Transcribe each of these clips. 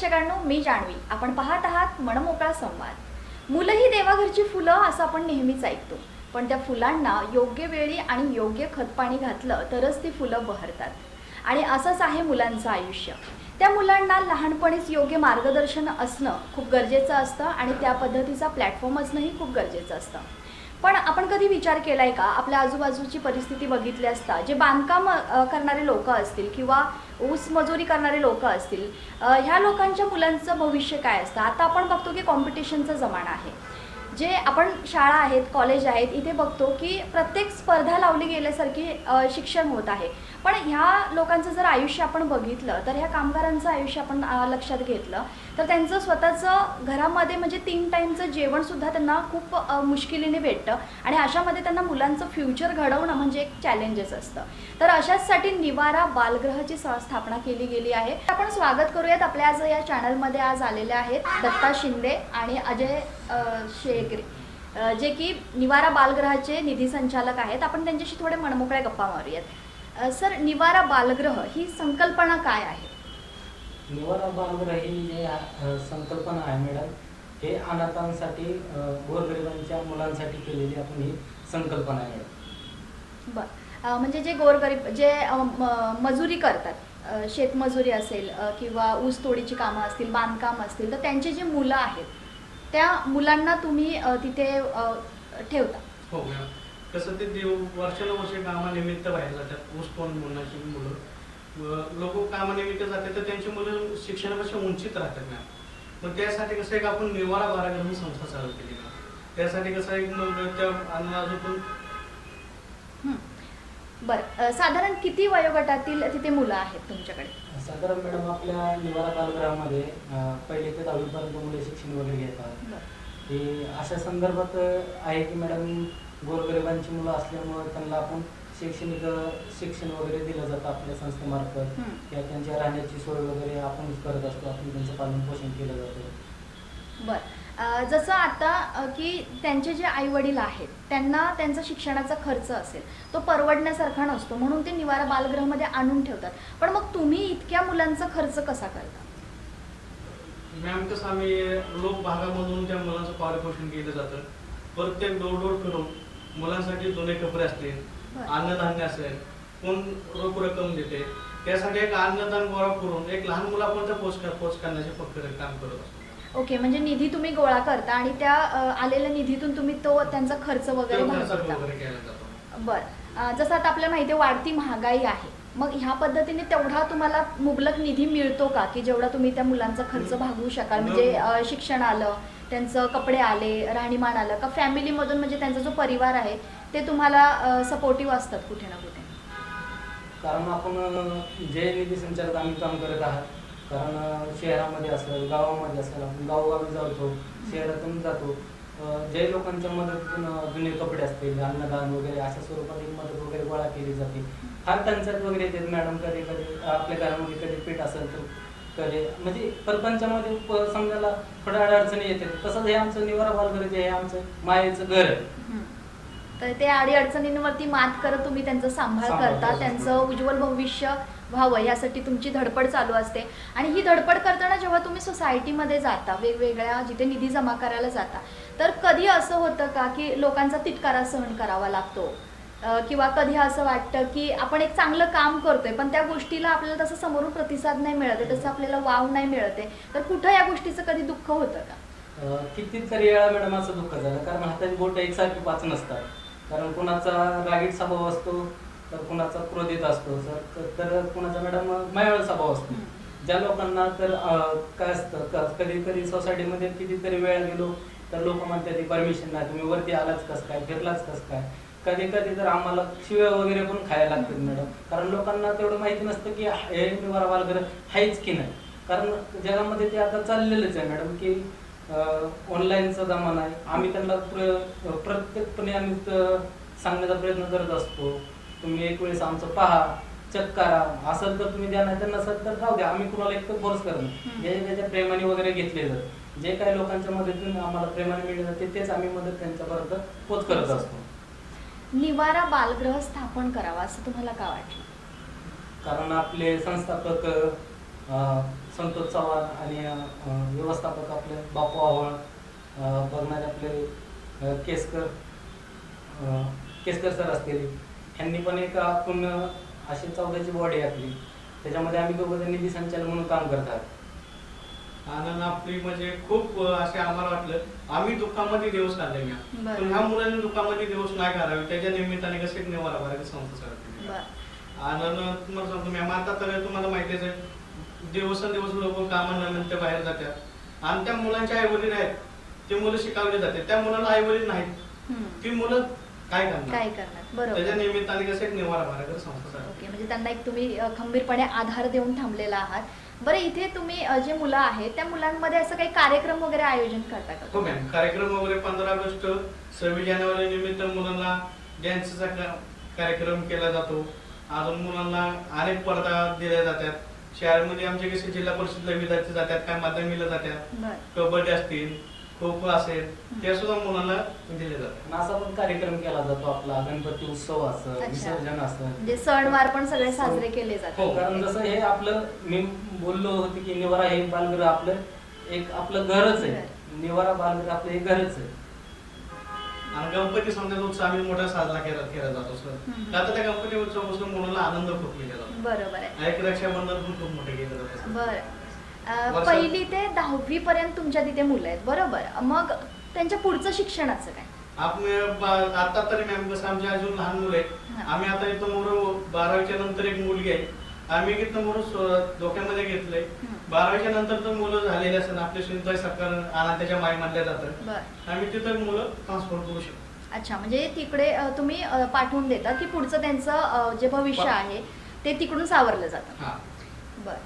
प्रेक्षकांनो मी जाणवी आपण पाहत आहात मनमोकळा संवाद. मुलं ही देवाघरची फुलं असं आपण नेहमीच ऐकतो. पण त्या फुलांना योग्य वेळी आणि योग्य खतपाणी घातलं तरच ती फुलं बहरतात. आणि असंच आहे मुलांचं आयुष्य. त्या मुलांना लहानपणीच योग्य मार्गदर्शन असणं खूप गरजेचं असतं आणि त्या पद्धतीचा प्लॅटफॉर्म असणंही खूप गरजेचं असतं. पण आपण कधी विचार केला आहे का? आपल्या आजूबाजूची परिस्थिती बघितली असता जे बांधकाम करणारे लोक असतील किंवा ऊस मजुरी करणारे लोक असतील ह्या लोकांच्या मुलांचं भविष्य काय असतं? आता आपण बघतो की कॉम्पिटिशनचा जमाना आहे. जे आपण शाळा आहेत कॉलेज आहेत इथे बघतो की प्रत्येक स्पर्धा लावली गेल्यासारखी शिक्षण होत आहे. पण ह्या लोकांचं जर आयुष्य आपण बघितलं तर ह्या कामगारांचं आयुष्य आपण लक्षात घेतलं तर त्यांचं स्वतःचं घरामध्ये म्हणजे तीन टाईमचं जेवणसुद्धा त्यांना खूप मुश्किलीने भेटतं आणि अशामध्ये त्यांना मुलांचं फ्युचर घडवणं म्हणजे एक चॅलेंजेस असतं. तर अशाचसाठी निवारा बालग्रहाची स्थापना केली गेली आहे. आपण स्वागत करूयात आपल्या आज या चॅनलमध्ये आज आलेले आहेत दत्ता शिंदे आणि अजय शेगरे जे की निवारा बालग्रहाचे निधी संचालक आहेत. आपण त्यांच्याशी थोडे मनमोकळ्या गप्पा मारूयात. सर निवारा बालगृह ही संकल्पना काय आहे? निवारा बालगृह ही जी संकल्पना आहे मॅडम हे अनाथांसाठी गोरगरिबांच्या मुलांसाठी केलेली आपण ही संकल्पना आहे बर. म्हणजे जे गोरगरीब जे मजुरी करतात शेतमजुरी असेल किंवा ऊसतोडीची कामं असतील बांधकाम असतील तर त्यांची जी मुलं आहेत त्या मुलांना तुम्ही तिथे ठेवता? हो कसं ते देव वर्षानुवर्ष कामानिमित्त बाहेर जातात. ऊस कोण मुलाची मुलं लोक कामानिमित्त जातात तर त्यांची मुलं शिक्षणापेक्षा उंचीत राहतात मॅम मग त्यासाठी कसं एक आपण निवारा बारागृह ही संस्था चालू केली त्यासाठी कसं एक मग त्या हं. बरं साधारण किती वयोगटातील तिथे मुलं आहेत तुमच्याकडे? साधारण मॅडम आपल्या निवारा बालगृहामध्ये अ, पहिली ते दहावीपर्यंत मुले शिक्षण वगैरे घेतात. बरं. हे अशा संदर्भात आहे की मॅडम गोरगरिबांची मुलं असल्यामुळं त्यांना आपण शैक्षणिक शिक्षण वगैरे दिलं जातं आपल्या संस्थेमार्फत. हं. किंवा त्यांच्या राहण्याची सोय वगैरे आपण करत असतो आपण त्यांचं पालन पोषण केलं जातं. बर. जसं आता की त्यांचे जे आई वडील आहेत त्यांना त्यांचा शिक्षणाचा खर्च असेल तो परवडण्यासारखा नसतो म्हणून ते निवारा बालगृहामध्ये आणून ठेवतात. पण मग तुम्ही इतक्या मुलांचा खर्च कसा करता? मॅम कसं आम्ही लोक भागामधून त्या मुलांचं पारिपोषण केलं जातं. प्रत्येक डोर डोर फिरून मुलांसाठी जुने कपडे असतील. अन्नधान्य असेल कोण रोख रक्कम देते त्यासाठी एक अन्नदान गोळा करून एक लहान मुलापर्यंत पोच पोच करण्याचे फक्त काम करत असतो. ओके म्हणजे निधी तुम्ही गोळा करता आणि त्या आलेल्या निधीतून तुम्ही तो त्यांचा खर्च वगैरे बर. जसं आता आपल्याला माहिती आहे वाढती महागाई आहे. मग ह्या पद्धतीने तेवढा तुम्हाला मुबलक निधी मिळतो का? की जेवढा तुम्ही त्या मुलांचा खर्च भागवू शकाल? म्हणजे शिक्षण आलं त्यांचं कपडे आले राहणीमान आलं का फॅमिलीमधून म्हणजे त्यांचा जो परिवार आहे ते तुम्हाला सपोर्टिव्ह असतात कुठे ना कुठे? कारण आपण जे निधी संचालक आम्ही काम करत आहात. कारण शहरामध्ये असेल गावामध्ये असेल आपण गावोगावी जातो शहरातून जातो. जे लोकांच्या मदतीतून जुने कपडे असतील अन्नदान वगैरे अशा स्वरूपात एक मदत वगैरे गोळा केली जाते. फार टंचाईत वगैरे येते मॅडम कधी कधी आपल्या घरामध्ये कधी पीठ असेल तर कधी म्हणजे परपंचामध्ये समजायला थोड्या अडचणी येते तसंच हे आमचं निवारा बालघर जे आहे आमचं मायेचं घर आहे. तर ते अडी अडचणींवरती मात करत तुम्ही त्यांचा सांभाळ करता. त्यांचं उज्ज्वल भविष्य व्हावं यासाठी तुमची धडपड चालू असते. आणि ही धडपड करताना जेव्हा तुम्ही सोसायटीमध्ये जाता वेगवेगळ्या जिथे निधी जमा करायला जाता तर कधी असं होतं का की लोकांचा तिटकारा सहन करावा लागतो? किंवा कधी असं वाटतं की आपण एक चांगलं काम करतोय पण त्या गोष्टीला आपल्याला तसं समोरून प्रतिसाद नाही मिळत आहे तसं आपल्याला वाव नाही मिळत आहे. तर कुठं या गोष्टीचं कधी दुःख होतं का? कितीतरी वेळा मॅडम असं दुःख झालं. कारण हाताची बोट एकसारखी पाच नसतात. कारण कुणाचा रागीट स्वभाव असतो तर कुणाचा क्रोधित असतो. तर तर कुणाचा मॅडम मायाळ स्वभाव असतो. ज्या लोकांना तर काय असतं कधी कधी सोसायटीमध्ये कितीतरी वेळा गेलो तर लोक म्हणतात परमिशन नाही तुम्ही वरती आलाच कस काय? फिरलाच कस काय? कधी कधी तर आम्हाला शिव्या वगैरे पण खायला लागतात मॅडम कारण लोकांना तेवढं माहिती नसतं की हे निवारा बालगृह आहेच की नाही. कारण जगामध्ये ते आता चाललेलंच आहे मॅडम की ऑनलाईनचा जमाना आहे. आम्ही त्यांना प्र प्रत्येकपणे आम्ही सांगण्याचा प्रयत्न करत असतो. तुम्ही एक वेळेस आमचं पहा चेक करा. असेल तर तुम्ही द्या नाही तर नसेल तर राहू द्या. आम्ही कुणाला एक फोर्स करत नाही. हम्म. जे त्याच्या प्रेमाने वगैरे घेतले जात जे काही लोकांच्या मदतीने आम्हाला प्रेमाने मिळले जाते तेच आम्ही मदत त्यांच्यापर्यंत पोच करत असतो. निवारा बालगृह स्थापन करावा असं तुम्हाला का वाटलं? कारण आपले संस्थापक अं, संतोष चव्हाण आणि अं, व्यवस्थापक आपले बापू आव्हाड अं, बघणारे आपले अं, केसकर अं, केसकर सर असतील ह्यांनी पण एक आपण अशी चौदाची बॉडी आपली. त्याच्यामध्ये आम्ही दोघं जण निधी संचालक म्हणून काम करतात आपली म्हणजे खूप असे आम्हाला वाटलं. आम्ही दुःखामध्ये दिवस काढले बरं. पण ह्या मुलांनी दुःखामध्ये दिवस नाही काढावे. त्याच्या निमित्ताने कसे निवारा भरायची संस्था बर. आनंद तुम्हाला सांगतो मॅम आता तर तुम्हाला माहितीच आहे दिवसेंदिवस लोक कामानिमित्त बाहेर जातात. आणि त्या मुलांचे आई वडील आहेत ते मुलं शिकवले जाते त्या मुलाला आई वडील नाहीत. ती मुलं काय करणार? काय करणार? त्याच्या निमित्ताने कसं निवारा भरायची संस्था म्हणजे त्यांना एक तुम्ही खंबीरपणे आधार देऊन थांबलेला आहात. बरं इथे तुम्ही अ, जे मुलं आहेत त्या मुलांमध्ये असं काही कार्यक्रम वगैरे आयोजन करता का हो मॅम कार्यक्रम वगैरे पंधरा ऑगस्ट सव्वीस जानेवारी निमित्त मुलांना डॅन्सचा कार्यक्रम केला जातो. अजून मुलांना अनेक स्पर्धा दिल्या जातात. शाळेमध्ये आमचे कसे जिल्हा परिषदला विद्यार्थी जातात काय माध्यमिकला जातात. बर. कबड्डी असतील खो खो असेल ते सुद्धा मुलांना दिले जातात. आणि असा पण कार्यक्रम केला जातो आपला गणपती उत्सव असं अच्छा. विसर्जन असं. म्हणजे सणवार पण सगळे साजरे केले हो. जातात कारण जसं हे आपलं मी बोललो होतो की निवारा हे बालगृह आपलं एक आपलं घरच आहे. निवारा बालगृह आपलं एक घरच आहे. आणि गणपती सणाचा उत्सव आम्ही मोठा साजरा केला केला जातो सर हम्म. आता त्या गणपती उत्सवापासून मुलांना आनंद खूप मिळाला जातो. बरोबर आहे. एक रक्षाबंधन पण खूप मोठे केलं जातं. बर. अ, वर्षात- पहिली ते दहावी पर्यंत तुमच्या तिथे मुलं आहेत बरोबर. मग त्यांच्या पुढचं शिक्षणाचं काय? आपण आता तरी मॅम कसं आमचे अजून लहान मुलं आहेत हा. आम्ही आता इथं मोर बारावीच्या नंतर एक मुलगी आहे. आम्ही इथं मोर डोक्यामध्ये घेतलंय. बारावीच्या नंतर तर मुलं झालेले असतात आपले सुनीता सरकार अनाथाच्या माई मानल्या जातं बर. आम्ही तिथं मुलं ट्रान्सपोर्ट करू शकतो. अच्छा म्हणजे तिकडे अ, तुम्ही अ, पाठवून देता की पुढचं त्यांचं अ, जे भविष्य पा- आहे ते तिकडून सावरलं जातं. हा. बर. अ,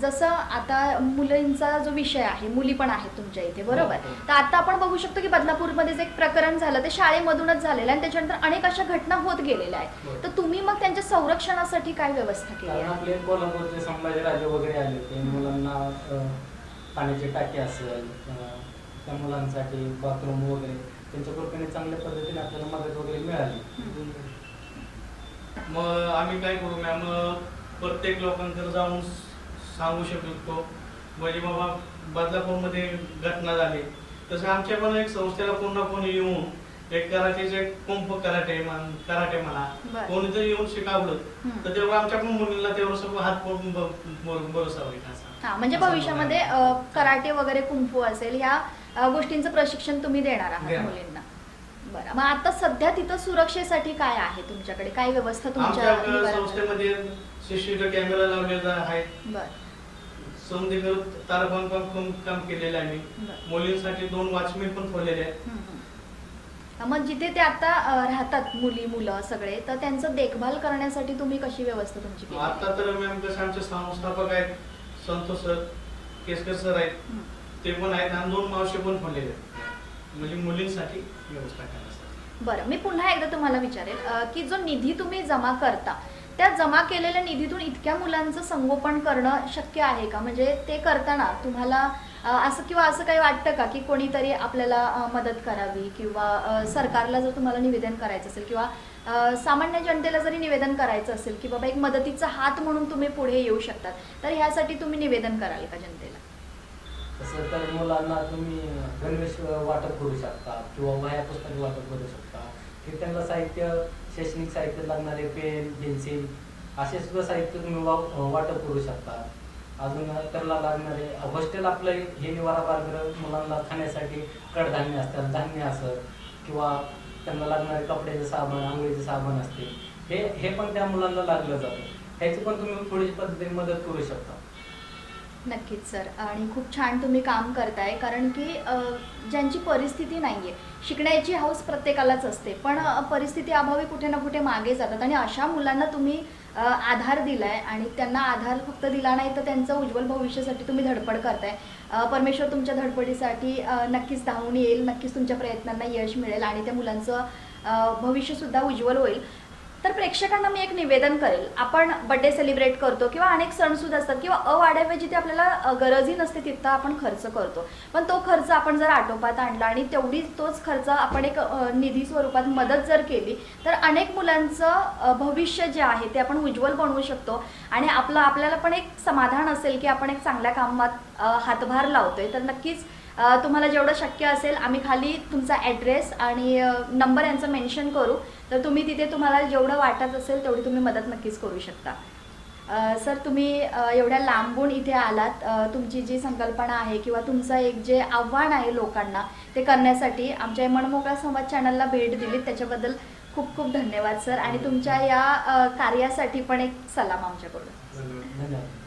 जसं आता मुलींचा जो विषय आहे मुली पण आहेत तुमच्या इथे बरोबर? हो, हो. तर आता आपण बघू शकतो की बदलापूरमध्येच एक प्रकरण झालं ते शाळेमधूनच झालेलं आहे आणि त्याच्यानंतर अनेक अशा घटना होत गेलेल्या आहेत. तर तुम्ही मग त्यांच्या संरक्षणासाठी काय व्यवस्था केली आपले कोल्हापूरचे संभाजीराजे वगैरे आले ते मुलांना पाण्याची टाकी असेल त्या मुलांसाठी बाथरूम वगैरे त्यांच्या कृपेने चांगल्या पद्धतीने आपल्याला मदत वगैरे मिळाली. मग आम्ही काय करू मॅम? प्रत्येक लोकांकडे जाऊन सांगू शकतो म्हणजे बाबा बदलापूरमध्ये घटना झाली. तसं आमच्या पण एक संस्थेला कोण ना कोणी येऊन एक कराटेचे कुंभ कराटे कराटे म्हणा. कोणी जर येऊन शिकावलं. तर तेवढं आमच्या पण मुलींना तेवढं सगळं हात पडून ब- ब- भरोसा होईल असा. हा म्हणजे भविष्यामध्ये कराटे वगैरे कुंफू असेल ह्या गोष्टींचं प्रशिक्षण तुम्ही देणार आहात. मुलींना. बरं मग आता सध्या तिथं सुरक्षेसाठी काय आहे तुमच्याकडे? काय व्यवस्था तुमच्या? संस्थेमध्ये सीसीटीव्ही कॅमेरा लावलेला आहे. समजे तारबांध काम काम केलेलं आहे मी बरं मुलींसाठी दोन वॉचमेन पण ठेवलेले आहेत हम्म, हम्म. मग जिथे ते आता अ, राहतात मुली मुलं सगळे तर त्यांचं देखभाल करण्यासाठी तुम्ही कशी व्यवस्था तुमची केली आहे? आता तर मॅम कसं आमचे संस्थापक आहेत संतोष सर केसकर सर आहेत हम्म. ते पण आहेत आणि दोन मावशे पण ठेवलेले आहेत म्हणजे मुलींसाठी व्यवस्था करण्यासाठी बरं मी पुन्हा एकदा तुम्हाला विचारेल अ, की जो निधी तुम्ही जमा करता त्या जमा केलेल्या निधीतून इतक्या मुलांचं संगोपन करणं शक्य आहे का? म्हणजे ते करताना तुम्हाला असं किंवा असं काही वाटतं का की कोणीतरी आपल्याला मदत करावी किंवा सरकारला जर तुम्हाला निवेदन करायचं असेल किंवा सामान्य जनतेला जरी निवेदन करायचं असेल की बाबा एक मदतीचा हात म्हणून तुम्ही पुढे येऊ शकतात तर ह्यासाठी तुम्ही निवेदन कराल का जनतेला? तसं तर मुलांना तुम्ही गणवेश वाटप करू शकता किंवा माया पुस्तक वाटप करू शकता. की त्यांना साहित्य शैक्षणिक साहित्य लागणारे पेन पेन्सिल असे सुद्धा साहित्य तुम्ही वा- वाटप करू शकता. अजून त्याला लागणारे हॉस्टेल आपलं हे निवारा बालगृह मुलांना खाण्यासाठी कडधान्य असतात धान्य असत किंवा त्यांना लागणारे कपड्याचे साबण आंघोळीचे साबण असते. हे हे पण त्या मुलांना लागलं जातं. ह्याची पण तुम्ही थोडीशी पद्धतीने मदत करू शकता. नक्कीच सर. आणि खूप छान तुम्ही काम करताय कारण की ज्यांची परिस्थिती नाही आहे शिकण्याची हौस प्रत्येकालाच असते. पण परिस्थिती अभावी कुठे ना कुठे मागे जातात आणि अशा मुलांना तुम्ही आधार दिलाय आणि त्यांना आधार फक्त दिला नाही तर त्यांचं उज्ज्वल भविष्यासाठी तुम्ही धडपड करताय. परमेश्वर तुमच्या धडपडीसाठी नक्कीच धावून येईल नक्कीच तुमच्या प्रयत्नांना यश मिळेल आणि त्या मुलांचं भविष्यसुद्धा उज्ज्वल होईल. तर प्रेक्षकांना मी एक निवेदन करेल. आपण बड्डे सेलिब्रेट करतो किंवा अनेक सणसुद्धा असतात किंवा अवाढव्य जिथे आपल्याला गरजही नसते तिथं आपण खर्च करतो. पण तो खर्च आपण जर आटोपात आणला आणि तेवढी तोच खर्च आपण एक निधी स्वरूपात मदत जर केली तर अनेक मुलांचं भविष्य जे आहे ते आपण उज्ज्वल बनवू शकतो. आणि आपलं आपल्याला पण एक समाधान असेल की आपण एक चांगल्या कामात हातभार लावतोय. तर नक्कीच तुम्हाला जेवढं शक्य असेल आम्ही खाली तुमचा ॲड्रेस आणि नंबर यांचं मेन्शन करू. तर तुम्ही तिथे तुम्हाला जेवढं वाटत असेल तेवढी तुम्ही मदत नक्कीच करू शकता. सर तुम्ही एवढ्या लांबून इथे आलात. तुमची जी संकल्पना आहे किंवा तुमचं एक जे आव्हान आहे लोकांना ते करण्यासाठी आमच्या मनमोकळा संवाद चॅनलला भेट दिलीत. त्याच्याबद्दल खूप खूप धन्यवाद सर. आणि तुमच्या या कार्यासाठी पण एक सलाम आमच्याकडून.